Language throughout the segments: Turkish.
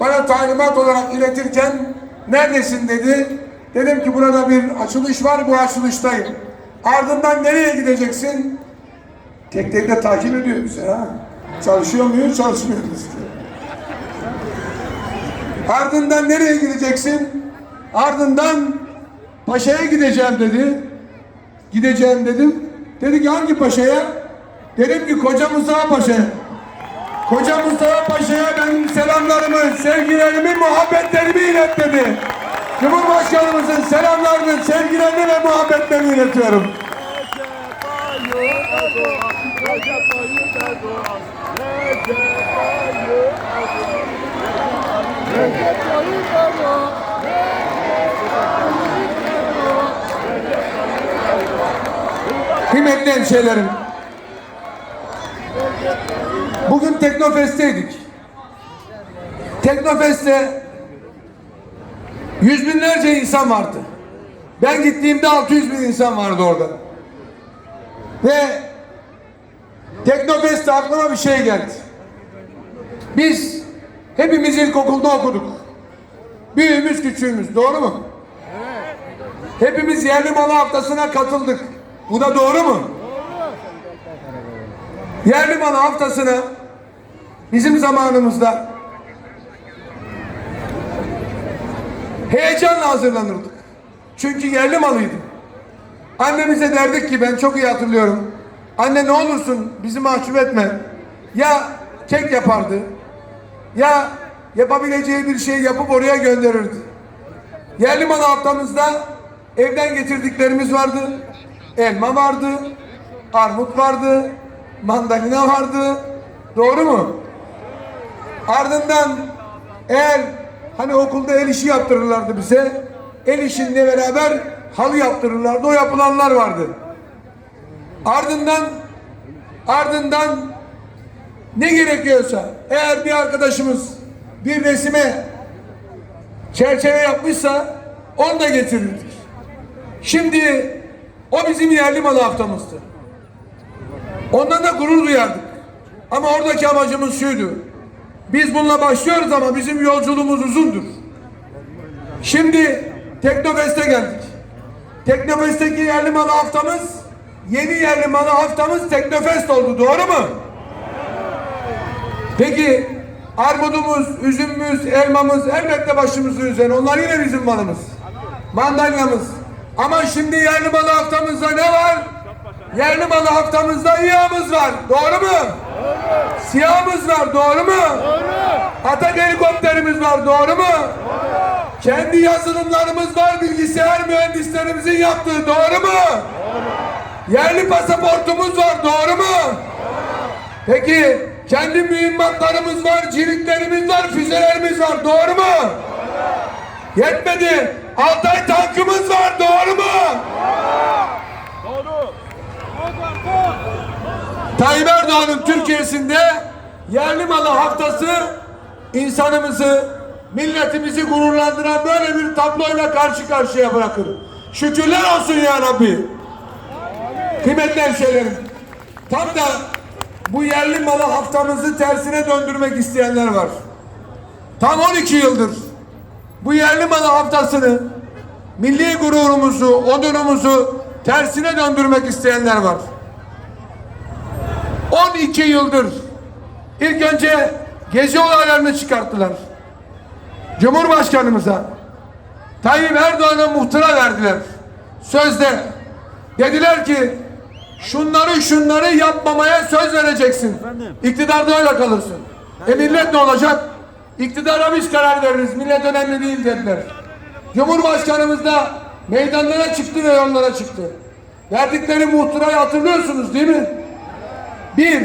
bana talimat olarak iletirken neredesin dedi. Dedim ki burada bir açılış var bu açılıştayım. Ardından nereye gideceksin? Tek tek de takip ediyor bizi ha. Çalışıyor muyuz çalışmıyor muyuz? Ardından nereye gideceksin? Ardından paşaya gideceğim dedi. Gideceğim dedim. Dedi ki hangi paşaya? Dedim ki koca Mustafa Paşa'ya. Koca Mustafa Paşa'ya benim selamlarımı, sevgilerimi, muhabbetlerimi ilet dedi. Cumhurbaşkanımızın selamlarını, sevgilerini ve muhabbetlerini iletiyorum. Kıymetli hemşehrilerim. Bugün Teknofest'teydik. Teknofest'te yüz binlerce insan vardı. Ben gittiğimde 600 bin insan vardı orada. Ve Teknofest'te aklıma bir şey geldi. Biz hepimiz ilkokulda okuduk. Büyüğümüz küçüğümüz doğru mu? Hepimiz yerli malı haftasına katıldık. Bu da doğru mu? Yerli malı haftasına bizim zamanımızda heyecanla hazırlanırdık. Çünkü yerli malıydı. Annemize derdik ki ben çok iyi hatırlıyorum. Anne ne olursun bizi mahcup etme. Ya kek yapardı ya yapabileceği bir şey yapıp oraya gönderirdi. Yerli malı haftamızda evden getirdiklerimiz vardı. Elma vardı, armut vardı, mandalina vardı. Doğru mu? Ardından eğer hani okulda el işi yaptırırlardı bize. El işinle beraber halı yaptırırlardı. O yapılanlar vardı. Ardından ardından ne gerekiyorsa eğer bir arkadaşımız bir resime çerçeve yapmışsa onu da getirirdik. Şimdi o bizim yerli malı haftamızdı. Ondan da gurur duyardık. Ama oradaki amacımız şuydu. Biz bununla başlıyoruz ama bizim yolculuğumuz uzundur. Şimdi Teknofest'e geldik. Teknofest'teki yerli malı haftamız yeni yerli malı haftamız Teknofest oldu. Doğru mu? Peki armudumuz, üzümümüz, elmamız elbette başımızın üzerine. Onlar yine bizim malımız. Mandalinamız. Ama şimdi yerli malı haftamızda ne var? Yerli malı haftamızda İHA'mız var. Doğru mu? SİHA'mız var. Doğru mu? Doğru. Atak helikopterimiz var. Doğru mu? Doğru. Kendi yazılımlarımız var. Bilgisayar mühendislerimizin yaptığı. Doğru mu? Doğru. Yerli pasaportumuz var. Doğru mu? Doğru. Peki kendi mühimmatlarımız var, ciritlerimiz var, füzelerimiz var. Doğru mu? Doğru. Yetmedi. Altay tankımız var. Doğru mu? Doğru. Tayyip Erdoğan'ın Türkiye'sinde yerli malı haftası insanımızı, milletimizi gururlandıran böyle bir tabloyla karşı karşıya bırakır. Şükürler olsun ya Rabbi. Kıymetli hemşehrilerim, tam da bu yerli malı haftamızı tersine döndürmek isteyenler var. Tam 12 yıldır bu yerli malı haftasını milli gururumuzu, onurumuzu tersine döndürmek isteyenler var. 12 yıldır ilk önce gezi olaylarını çıkarttılar. Cumhurbaşkanımıza Tayyip Erdoğan'a muhtıra verdiler. Sözde dediler ki şunları şunları yapmamaya söz vereceksin. İktidarda öyle kalırsın. E millet ne olacak? İktidara biz karar veririz. Millet önemli değil dediler. Cumhurbaşkanımız da meydanlara çıktı ve yollara çıktı. Verdikleri muhtırayı hatırlıyorsunuz değil mi? Bir,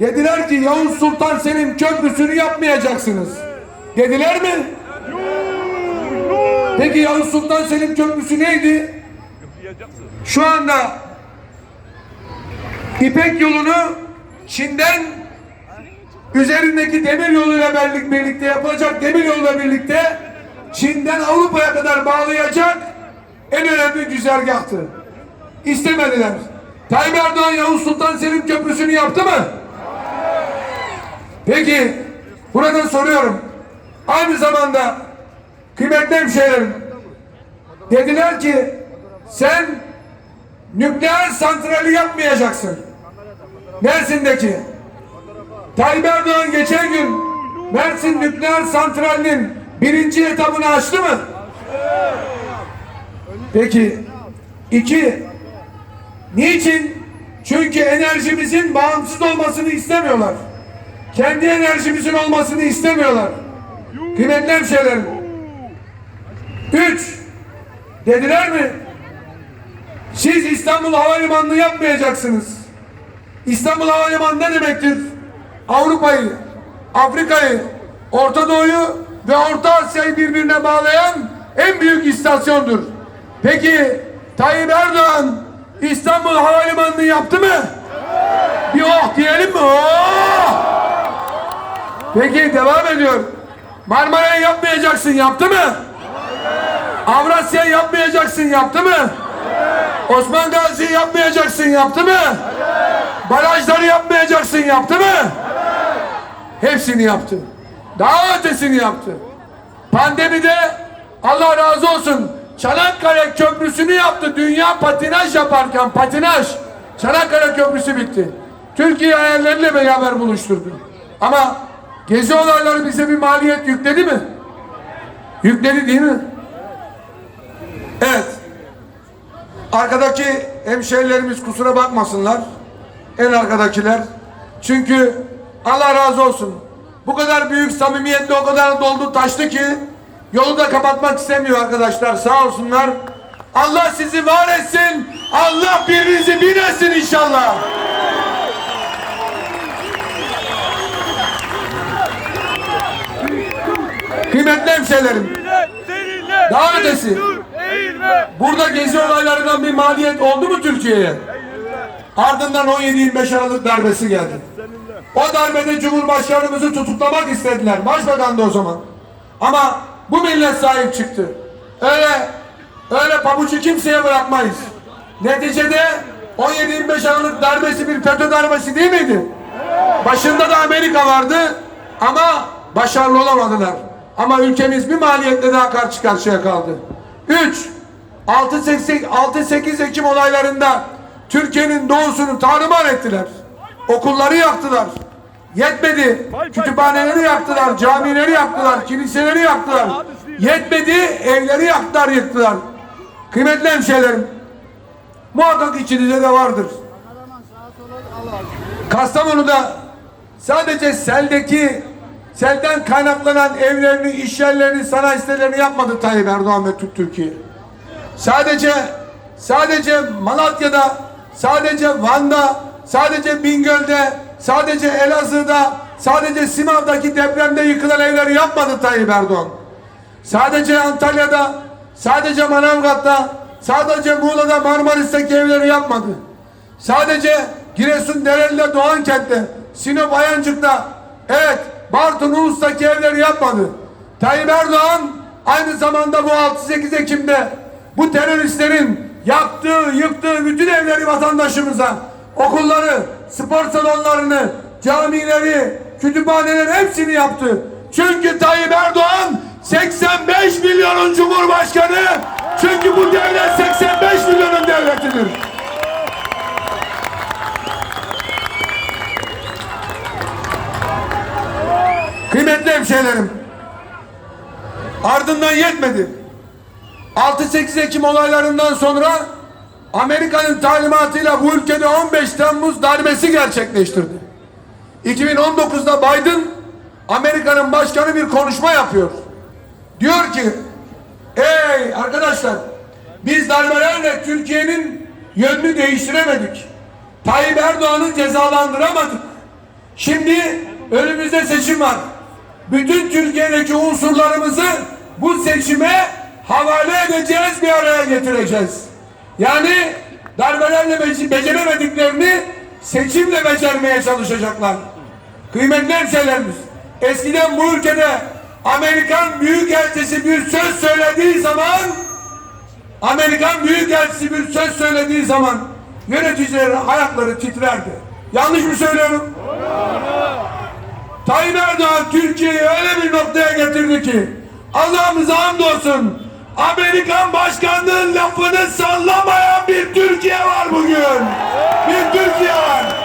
dediler ki Yavuz Sultan Selim Köprüsü'nü yapmayacaksınız. Dediler mi? Peki Yavuz Sultan Selim Köprüsü neydi? Şu anda İpek yolunu Çin'den üzerindeki demir yoluyla birlik- birlikte yapılacak demir yoluyla birlikte Çin'den Avrupa'ya kadar bağlayacak en önemli güzergahtı. İstemediler. Tayyip Erdoğan Yavuz Sultan Selim Köprüsü'nü yaptı mı? Peki buradan soruyorum. Aynı zamanda kıymetli hemşehrilerim dediler ki sen nükleer santrali yapmayacaksın. Mersin'deki Tayyip Erdoğan geçen gün Mersin nükleer santralinin birinci etabını açtı mı? Peki iki niçin? Çünkü enerjimizin bağımsız olmasını istemiyorlar. Kendi enerjimizin olmasını istemiyorlar. Kıymetli hemşehrilerim. Üç, dediler mi? Siz İstanbul Havalimanı'nı yapmayacaksınız. İstanbul Havalimanı ne demektir? Avrupa'yı, Afrika'yı, Orta Doğu'yu ve Orta Asya'yı birbirine bağlayan en büyük istasyondur. Peki Tayyip Erdoğan İstanbul Havalimanı'nı yaptı mı? Bir oh diyelim mi? Oh! Peki devam ediyor. Marmara'yı yapmayacaksın yaptı mı? Avrasya'yı yapmayacaksın yaptı mı? Osman Gazi'yi yapmayacaksın yaptı mı? Barajları yapmayacaksın yaptı mı? Hepsini yaptı. Daha ötesini yaptı. Pandemide Allah razı olsun Çanakkale Köprüsü'nü yaptı. Dünya patinaj yaparken patinaj. Çanakkale Köprüsü bitti. Türkiye hayalleriyle beraber buluşturdu. Ama gezi olayları bize bir maliyet yükledi mi? Yükledi değil mi? Evet. Arkadaki hemşehrilerimiz kusura bakmasınlar. En arkadakiler. Çünkü Allah razı olsun. Bu kadar büyük samimiyetle o kadar doldu taştı ki yolu da kapatmak istemiyor arkadaşlar. Sağ olsunlar. Allah sizi var etsin. Allah birinizi bir etsin inşallah. Kıymetli hemşehrilerim. Daha ötesi. Burada gezi olaylarından bir maliyet oldu mu Türkiye'ye? Ardından 17-25 Aralık darbesi geldi. O darbede Cumhurbaşkanımızı tutuklamak istediler. Başbakan da o zaman. Ama bu millet sahip çıktı. Öyle öyle pabucu kimseye bırakmayız. Neticede 17-25 Aralık darbesi bir FETÖ darbesi değil miydi? Başında da Amerika vardı ama başarılı olamadılar. Ama ülkemiz bir maliyetle daha karşı karşıya kaldı. 3. 6-8 Ekim olaylarında Türkiye'nin doğusunu tarumar ettiler. Okulları yaktılar. Yetmedi. Kütüphaneleri yaktılar, camileri yaktılar, kiliseleri yaktılar. Yetmedi, evleri yaktılar, yıktılar. Kıymetli hemşehrilerim, muhakkak içinizde de vardır. Kastamonu'da sadece seldeki selden kaynaklanan evlerini, iş yerlerini, sanayi sitelerini yapmadı Tayyip Erdoğan ve Türk Türkiye. Sadece sadece Malatya'da, sadece Van'da, sadece Bingöl'de, sadece Elazığ'da, sadece Simav'daki depremde yıkılan evleri yapmadı Tayyip Erdoğan. Sadece Antalya'da, sadece Manavgat'ta, sadece Muğla'da Marmaris'teki evleri yapmadı. Sadece Giresun Dereli'de Doğankent'te, Sinop Ayancık'ta, evet Bartın Ulus'taki evleri yapmadı. Tayyip Erdoğan aynı zamanda bu 6-8 Ekim'de bu teröristlerin yaktığı, yıktığı bütün evleri vatandaşımıza, okulları, spor salonlarını, camileri, kütüphaneleri hepsini yaptı. Çünkü Tayyip Erdoğan 85 milyonun cumhurbaşkanı. Çünkü bu devlet 85 milyonun devletidir. Kıymetli hemşehrilerim. Ardından yetmedi. 6-8 Ekim olaylarından sonra Amerika'nın talimatıyla bu ülkede 15 Temmuz darbesi gerçekleştirdi. 2019'da Biden Amerika'nın başkanı bir konuşma yapıyor. Diyor ki ey arkadaşlar biz darbelerle Türkiye'nin yönünü değiştiremedik. Tayyip Erdoğan'ı cezalandıramadık. Şimdi önümüzde seçim var. Bütün Türkiye'deki unsurlarımızı bu seçime havale edeceğiz, bir araya getireceğiz. Yani darbelerle bece- beceremediklerini seçimle becermeye çalışacaklar. Kıymetli hemşehrilerimiz, eskiden bu ülkede Amerikan Büyükelçisi bir söz söylediği zaman Amerikan Büyükelçisi bir söz söylediği zaman yöneticilerin ayakları titrerdi. Yanlış mı söylüyorum? Tayyip Erdoğan Türkiye'yi öyle bir noktaya getirdi ki Allah'ımıza hamdolsun Amerikan başkanının lafını sallamayan bir Türkiye var bugün. Bir Türkiye var.